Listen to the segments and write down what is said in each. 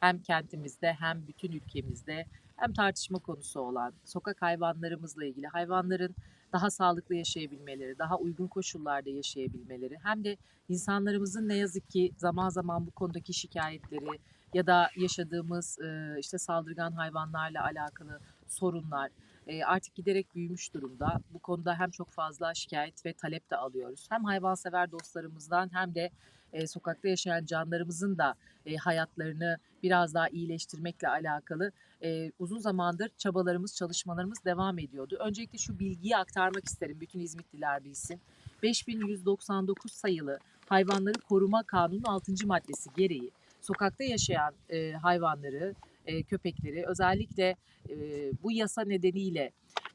hem kentimizde hem bütün ülkemizde hem tartışma konusu olan sokak hayvanlarımızla ilgili hayvanların daha sağlıklı yaşayabilmeleri, daha uygun koşullarda yaşayabilmeleri hem de insanlarımızın ne yazık ki zaman zaman bu konudaki şikayetleri ya da yaşadığımız işte saldırgan hayvanlarla alakalı sorunlar artık giderek büyümüş durumda. Bu konuda hem çok fazla şikayet ve talep de alıyoruz. Hem hayvansever dostlarımızdan hem de sokakta yaşayan canlarımızın da hayatlarını biraz daha iyileştirmekle alakalı uzun zamandır çabalarımız, çalışmalarımız devam ediyordu. Öncelikle şu bilgiyi aktarmak isterim, bütün İzmitliler bilsin. 5199 sayılı Hayvanları Koruma Kanunu 6. maddesi gereği sokakta yaşayan hayvanları, e, köpekleri. Özellikle e, bu yasa nedeniyle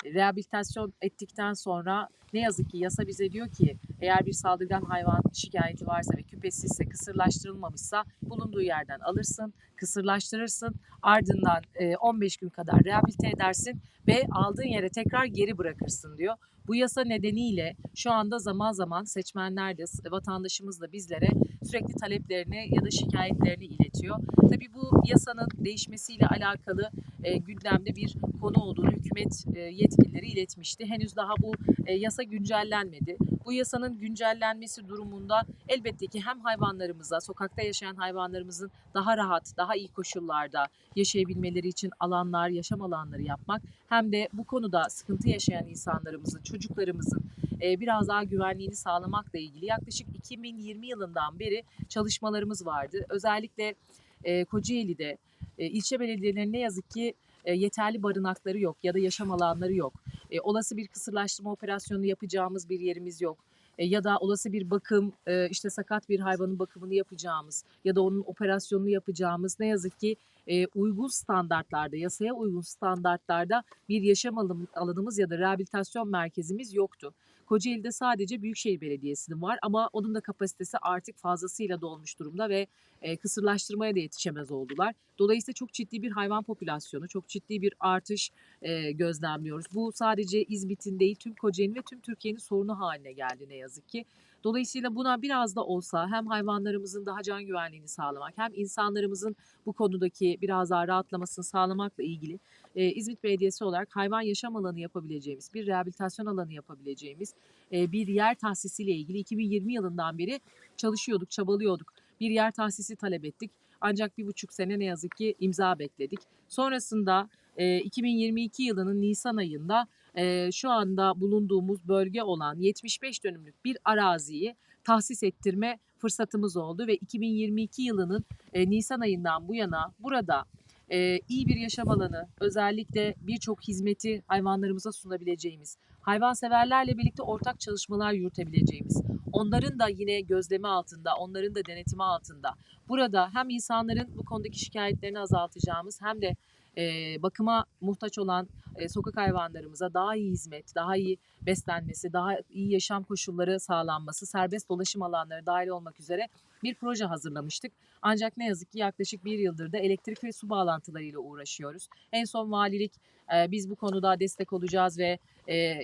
rehabilitasyon ettikten sonra ne yazık ki yasa bize diyor ki eğer bir saldırgan hayvan şikayeti varsa ve küpesizse, kısırlaştırılmamışsa bulunduğu yerden alırsın, kısırlaştırırsın. Ardından e, 15 gün kadar rehabilite edersin ve aldığın yere tekrar geri bırakırsın diyor. Bu yasa nedeniyle şu anda zaman zaman seçmenler de vatandaşımız da bizlere sürekli taleplerini ya da şikayetlerini iletiyor. Tabii bu yasanın değişmesiyle alakalı e, gündemde bir konu olduğunu hükümet e, yetkilileri iletmişti. Henüz daha bu e, yasa güncellenmedi. Bu yasanın güncellenmesi durumunda elbette ki hem hayvanlarımıza, sokakta yaşayan hayvanlarımızın daha rahat, daha iyi koşullarda yaşayabilmeleri için alanlar, yaşam alanları yapmak hem de bu konuda sıkıntı yaşayan insanlarımızın, çocuklarımızın e, biraz daha güvenliğini sağlamakla ilgili yaklaşık 2020 yılından beri çalışmalarımız vardı. Özellikle e, Kocaeli'de e, ilçe belediyelerinin ne yazık ki yeterli barınakları yok ya da yaşam alanları yok. E, olası bir kısırlaştırma operasyonu yapacağımız bir yerimiz yok. E, ya da olası bir bakım, e, işte sakat bir hayvanın bakımını yapacağımız ya da onun operasyonunu yapacağımız ne yazık ki e, uygun standartlarda, yasaya uygun standartlarda bir yaşam alanı- alanımız ya da rehabilitasyon merkezimiz yoktu. Kocaeli'de sadece Büyükşehir Belediyesi'nin var ama onun da kapasitesi artık fazlasıyla dolmuş durumda ve e, kısırlaştırmaya da yetişemez oldular. Dolayısıyla çok ciddi bir hayvan popülasyonu, çok ciddi bir artış e, gözlemliyoruz. Bu sadece İzmit'in değil tüm Kocaeli'nin ve tüm Türkiye'nin sorunu haline geldi ne yazık ki. Dolayısıyla buna biraz da olsa hem hayvanlarımızın daha can güvenliğini sağlamak hem insanlarımızın bu konudaki biraz daha rahatlamasını sağlamakla ilgili e, İzmit Belediyesi olarak hayvan yaşam alanı yapabileceğimiz, bir rehabilitasyon alanı yapabileceğimiz e, bir yer tahsisiyle ilgili 2020 yılından beri çalışıyorduk, çabalıyorduk. Bir yer tahsisi talep ettik. Ancak bir buçuk sene ne yazık ki imza bekledik. Sonrasında e, 2022 yılının Nisan ayında e, şu anda bulunduğumuz bölge olan 75 dönümlük bir araziyi tahsis ettirme fırsatımız oldu ve 2022 yılının e, Nisan ayından bu yana burada e, iyi bir yaşam alanı, özellikle birçok hizmeti hayvanlarımıza sunabileceğimiz, hayvanseverlerle birlikte ortak çalışmalar yürütebileceğimiz, onların da yine gözlemi altında, onların da denetimi altında. Burada hem insanların bu konudaki şikayetlerini azaltacağımız hem de e, bakıma muhtaç olan e, sokak hayvanlarımıza daha iyi hizmet, daha iyi beslenmesi, daha iyi yaşam koşulları sağlanması, serbest dolaşım alanları dahil olmak üzere bir proje hazırlamıştık. Ancak ne yazık ki yaklaşık bir yıldır da elektrik ve su bağlantılarıyla uğraşıyoruz. En son valilik e, biz bu konuda destek olacağız ve e,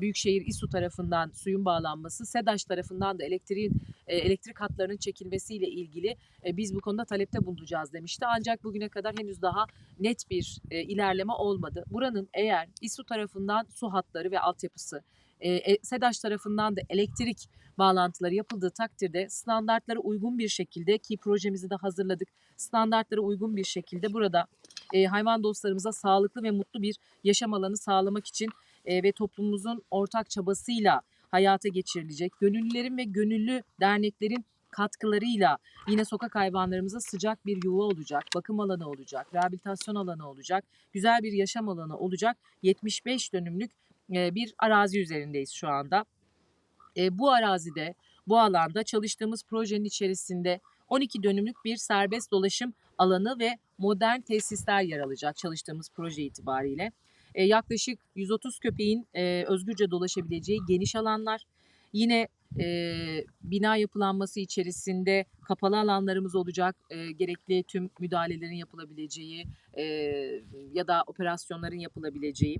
Büyükşehir İSU tarafından suyun bağlanması, SEDAŞ tarafından da elektriğin e, elektrik hatlarının çekilmesiyle ilgili e, biz bu konuda talepte bulunacağız demişti. Ancak bugüne kadar henüz daha net bir e, ilerleme olmadı. Buranın eğer İSU tarafından su hatları ve altyapısı, e, e, SEDAŞ tarafından da elektrik bağlantıları yapıldığı takdirde standartlara uygun bir şekilde ki projemizi de hazırladık. Standartlara uygun bir şekilde burada e, hayvan dostlarımıza sağlıklı ve mutlu bir yaşam alanı sağlamak için e, ve toplumumuzun ortak çabasıyla hayata geçirilecek. Gönüllülerin ve gönüllü derneklerin katkılarıyla yine sokak hayvanlarımıza sıcak bir yuva olacak, bakım alanı olacak, rehabilitasyon alanı olacak, güzel bir yaşam alanı olacak. 75 dönümlük bir arazi üzerindeyiz şu anda. Bu arazide, bu alanda çalıştığımız projenin içerisinde 12 dönümlük bir serbest dolaşım alanı ve modern tesisler yer alacak çalıştığımız proje itibariyle. Yaklaşık 130 köpeğin özgürce dolaşabileceği geniş alanlar. Yine bina yapılanması içerisinde kapalı alanlarımız olacak. Gerekli tüm müdahalelerin yapılabileceği ya da operasyonların yapılabileceği.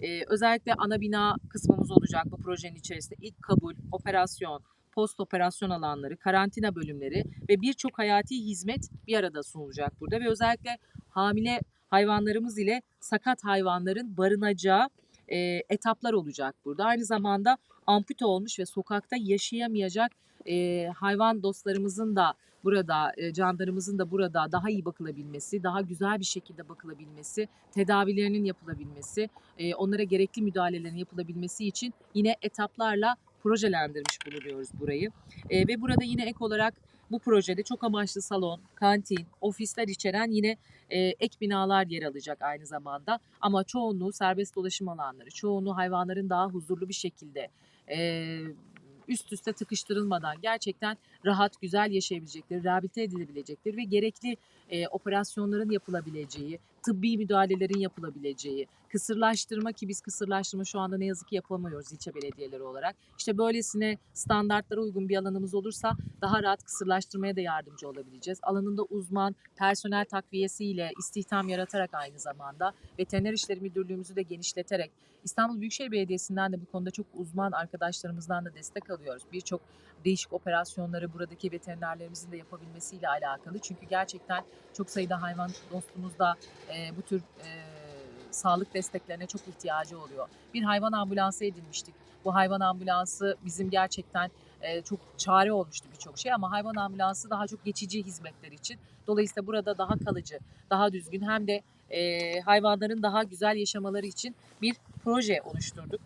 E, özellikle ana bina kısmımız olacak bu projenin içerisinde. İlk kabul, operasyon, post operasyon alanları, karantina bölümleri ve birçok hayati hizmet bir arada sunulacak burada ve özellikle hamile hayvanlarımız ile sakat hayvanların barınacağı e, etaplar olacak burada. Aynı zamanda ampute olmuş ve sokakta yaşayamayacak e, hayvan dostlarımızın da burada, e, canlarımızın da burada daha iyi bakılabilmesi, daha güzel bir şekilde bakılabilmesi, tedavilerinin yapılabilmesi, e, onlara gerekli müdahalelerin yapılabilmesi için yine etaplarla projelendirmiş bulunuyoruz burayı. E, ve burada yine ek olarak bu projede çok amaçlı salon, kantin, ofisler içeren yine e, ek binalar yer alacak aynı zamanda. Ama çoğunluğu serbest dolaşım alanları, çoğunluğu hayvanların daha huzurlu bir şekilde e, üst üste tıkıştırılmadan gerçekten rahat, güzel yaşayabilecekleri, rehabilite edilebilecekleri ve gerekli e, operasyonların yapılabileceği, tıbbi müdahalelerin yapılabileceği, kısırlaştırma ki biz kısırlaştırma şu anda ne yazık ki yapamıyoruz ilçe belediyeleri olarak. İşte böylesine standartlara uygun bir alanımız olursa daha rahat kısırlaştırmaya da yardımcı olabileceğiz. Alanında uzman, personel takviyesiyle istihdam yaratarak aynı zamanda veteriner işleri müdürlüğümüzü de genişleterek İstanbul Büyükşehir Belediyesi'nden de bu konuda çok uzman arkadaşlarımızdan da destek alıyoruz. Birçok değişik operasyonları buradaki veterinerlerimizin de yapabilmesiyle alakalı. Çünkü gerçekten çok sayıda hayvan dostumuz da e, bu tür e, sağlık desteklerine çok ihtiyacı oluyor. Bir hayvan ambulansı edinmiştik. Bu hayvan ambulansı bizim gerçekten e, çok çare olmuştu birçok şey ama hayvan ambulansı daha çok geçici hizmetler için. Dolayısıyla burada daha kalıcı, daha düzgün hem de e, hayvanların daha güzel yaşamaları için bir proje oluşturduk.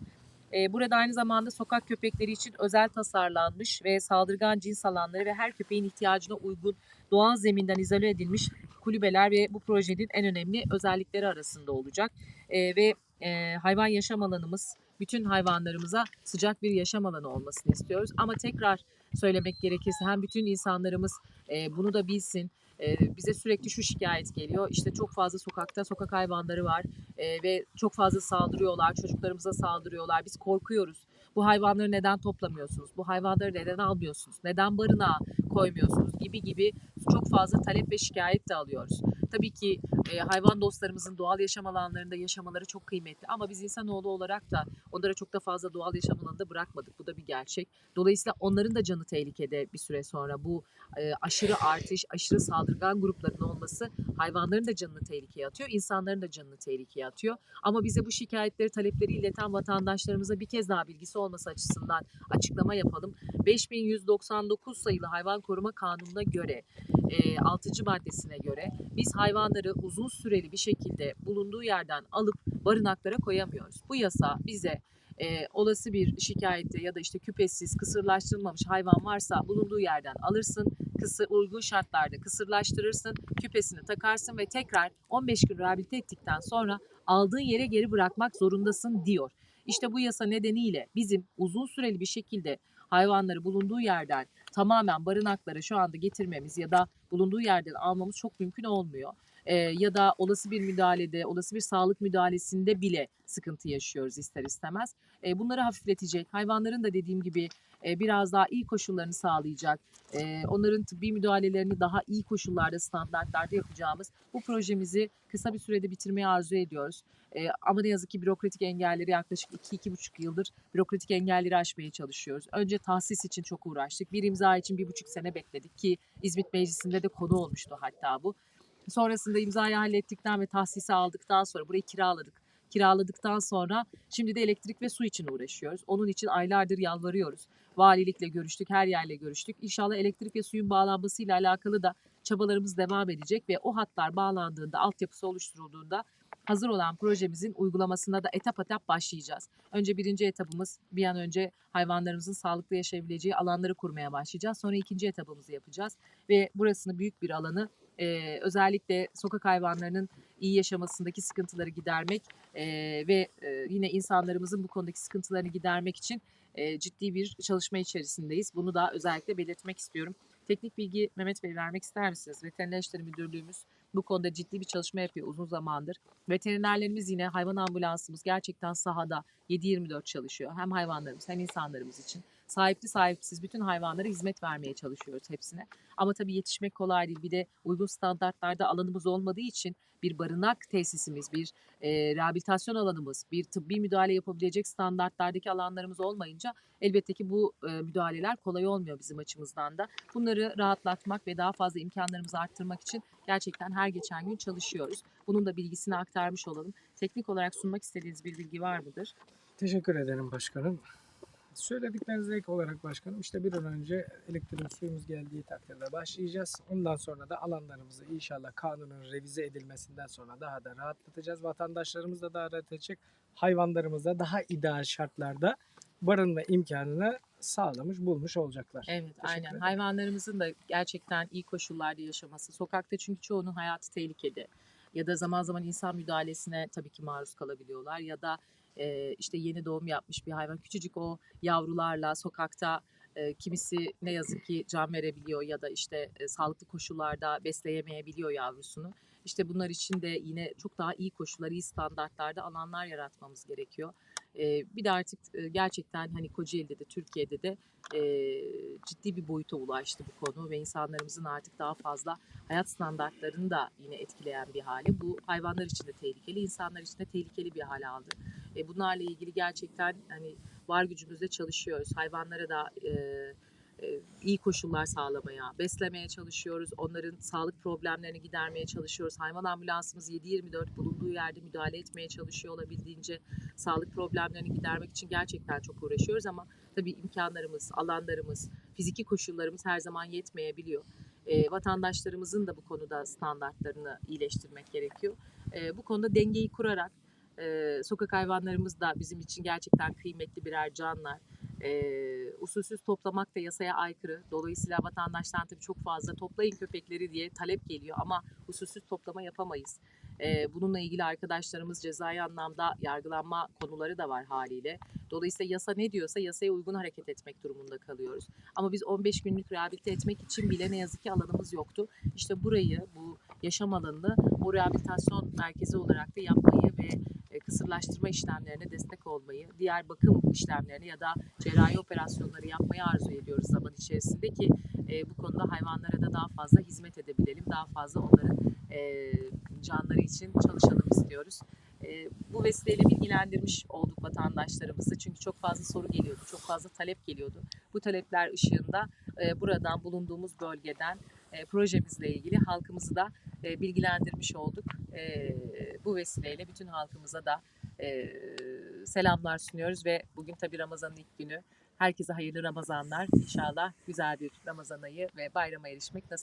E, burada aynı zamanda sokak köpekleri için özel tasarlanmış ve saldırgan cins alanları ve her köpeğin ihtiyacına uygun doğal zeminden izole edilmiş kulübeler ve bu projenin en önemli özellikleri arasında olacak. E, ve e, hayvan yaşam alanımız bütün hayvanlarımıza sıcak bir yaşam alanı olmasını istiyoruz. Ama tekrar söylemek gerekirse hem bütün insanlarımız e, bunu da bilsin. E, bize sürekli şu şikayet geliyor. İşte çok fazla sokakta sokak hayvanları var e, ve çok fazla saldırıyorlar. Çocuklarımıza saldırıyorlar. Biz korkuyoruz. Bu hayvanları neden toplamıyorsunuz? Bu hayvanları neden almıyorsunuz? Neden barınağa koymuyorsunuz? Gibi gibi çok fazla talep ve şikayet de alıyoruz. Tabii ki e, hayvan dostlarımızın doğal yaşam alanlarında yaşamaları çok kıymetli ama biz insanoğlu olarak da onlara çok da fazla doğal yaşam alanında bırakmadık. Bu da bir gerçek. Dolayısıyla onların da canı tehlikede bir süre sonra bu e, aşırı artış, aşırı saldırgan grupların olması hayvanların da canını tehlikeye atıyor, insanların da canını tehlikeye atıyor. Ama bize bu şikayetleri, talepleri ileten vatandaşlarımıza bir kez daha bilgisi olması açısından açıklama yapalım. 5199 sayılı Hayvan Koruma Kanunu'na göre, e, 6. maddesine göre biz hayvanları uzun süreli bir şekilde bulunduğu yerden alıp barınaklara koyamıyoruz. Bu yasa bize e, olası bir şikayette ya da işte küpesiz, kısırlaştırılmamış hayvan varsa bulunduğu yerden alırsın, kısı, uygun şartlarda kısırlaştırırsın, küpesini takarsın ve tekrar 15 gün rehabilite ettikten sonra aldığın yere geri bırakmak zorundasın diyor. İşte bu yasa nedeniyle bizim uzun süreli bir şekilde hayvanları bulunduğu yerden tamamen barınaklara şu anda getirmemiz ya da bulunduğu yerden almamız çok mümkün olmuyor. Ee, ya da olası bir müdahalede, olası bir sağlık müdahalesinde bile sıkıntı yaşıyoruz ister istemez. Ee, bunları hafifletecek, hayvanların da dediğim gibi e, biraz daha iyi koşullarını sağlayacak, e, onların tıbbi müdahalelerini daha iyi koşullarda, standartlarda yapacağımız bu projemizi kısa bir sürede bitirmeyi arzu ediyoruz. E, ama ne yazık ki bürokratik engelleri yaklaşık 2-2,5 yıldır bürokratik engelleri aşmaya çalışıyoruz. Önce tahsis için çok uğraştık. Bir imza için bir buçuk sene bekledik ki İzmit Meclisi'nde de konu olmuştu hatta bu. Sonrasında imzayı hallettikten ve tahsisi aldıktan sonra burayı kiraladık. Kiraladıktan sonra şimdi de elektrik ve su için uğraşıyoruz. Onun için aylardır yalvarıyoruz. Valilikle görüştük, her yerle görüştük. İnşallah elektrik ve suyun bağlanmasıyla alakalı da çabalarımız devam edecek ve o hatlar bağlandığında, altyapısı oluşturulduğunda hazır olan projemizin uygulamasına da etap etap başlayacağız. Önce birinci etapımız bir an önce hayvanlarımızın sağlıklı yaşayabileceği alanları kurmaya başlayacağız. Sonra ikinci etapımızı yapacağız ve burasını büyük bir alanı e, özellikle sokak hayvanlarının iyi yaşamasındaki sıkıntıları gidermek e, ve e, yine insanlarımızın bu konudaki sıkıntılarını gidermek için e, ciddi bir çalışma içerisindeyiz. Bunu da özellikle belirtmek istiyorum. Teknik bilgi Mehmet Bey vermek ister misiniz? Veteriner Müdürlüğümüz bu konuda ciddi bir çalışma yapıyor uzun zamandır. Veterinerlerimiz yine hayvan ambulansımız gerçekten sahada 7-24 çalışıyor. Hem hayvanlarımız hem insanlarımız için. Sahipli sahipsiz bütün hayvanlara hizmet vermeye çalışıyoruz hepsine. Ama tabii yetişmek kolay değil. Bir de uygun standartlarda alanımız olmadığı için bir barınak tesisimiz, bir e, rehabilitasyon alanımız, bir tıbbi müdahale yapabilecek standartlardaki alanlarımız olmayınca elbette ki bu e, müdahaleler kolay olmuyor bizim açımızdan da. Bunları rahatlatmak ve daha fazla imkanlarımızı arttırmak için gerçekten her geçen gün çalışıyoruz. Bunun da bilgisini aktarmış olalım. Teknik olarak sunmak istediğiniz bir bilgi var mıdır? Teşekkür ederim başkanım. Söylediklerinize ek olarak başkanım işte bir an önce elektrik suyumuz geldiği takdirde başlayacağız. Ondan sonra da alanlarımızı inşallah kanunun revize edilmesinden sonra daha da rahatlatacağız. Vatandaşlarımız da daha rahat edecek. Hayvanlarımız da daha ideal şartlarda barınma imkanını sağlamış bulmuş olacaklar. Evet, Teşekkür aynen. ederim. Hayvanlarımızın da gerçekten iyi koşullarda yaşaması. Sokakta çünkü çoğunun hayatı tehlikede. Ya da zaman zaman insan müdahalesine tabii ki maruz kalabiliyorlar. Ya da e, işte yeni doğum yapmış bir hayvan küçücük o yavrularla sokakta e, kimisi ne yazık ki can verebiliyor ya da işte e, sağlıklı koşullarda besleyemeyebiliyor yavrusunu. İşte bunlar için de yine çok daha iyi koşullar, iyi standartlarda alanlar yaratmamız gerekiyor. E, bir de artık gerçekten hani Kocaeli'de de Türkiye'de de e, ciddi bir boyuta ulaştı bu konu ve insanlarımızın artık daha fazla hayat standartlarını da yine etkileyen bir hale. Bu hayvanlar için de tehlikeli, insanlar için de tehlikeli bir hale aldı. E, bunlarla ilgili gerçekten hani var gücümüzle çalışıyoruz. Hayvanlara da e, e, iyi koşullar sağlamaya, beslemeye çalışıyoruz. Onların sağlık problemlerini gidermeye çalışıyoruz. Hayvan ambulansımız 7-24 bulunduğu yerde müdahale etmeye çalışıyor olabildiğince sağlık problemlerini gidermek için gerçekten çok uğraşıyoruz ama tabii imkanlarımız, alanlarımız, fiziki koşullarımız her zaman yetmeyebiliyor. E, vatandaşlarımızın da bu konuda standartlarını iyileştirmek gerekiyor. E, bu konuda dengeyi kurarak e, sokak hayvanlarımız da bizim için gerçekten kıymetli birer canlar. E, usulsüz toplamak da yasaya aykırı. Dolayısıyla vatandaştan tabii çok fazla toplayın köpekleri diye talep geliyor ama usulsüz toplama yapamayız. E, bununla ilgili arkadaşlarımız cezai anlamda yargılanma konuları da var haliyle. Dolayısıyla yasa ne diyorsa yasaya uygun hareket etmek durumunda kalıyoruz. Ama biz 15 günlük rehabilite etmek için bile ne yazık ki alanımız yoktu. İşte burayı, bu yaşam alanını o rehabilitasyon merkezi olarak da yapmayı ve kısırlaştırma işlemlerine destek olmayı, diğer bakım işlemlerini ya da cerrahi operasyonları yapmayı arzu ediyoruz zaman içerisinde ki e, bu konuda hayvanlara da daha fazla hizmet edebilelim, daha fazla onların e, canları için çalışalım istiyoruz. E, bu vesileyle bilgilendirmiş olduk vatandaşlarımızı çünkü çok fazla soru geliyordu, çok fazla talep geliyordu. Bu talepler ışığında e, buradan bulunduğumuz bölgeden e, projemizle ilgili halkımızı da e, bilgilendirmiş olduk. E, bu vesileyle bütün halkımıza da e, selamlar sunuyoruz ve bugün tabii Ramazan'ın ilk günü. Herkese hayırlı Ramazanlar. İnşallah güzel bir Ramazan ayı ve bayrama erişmek nasip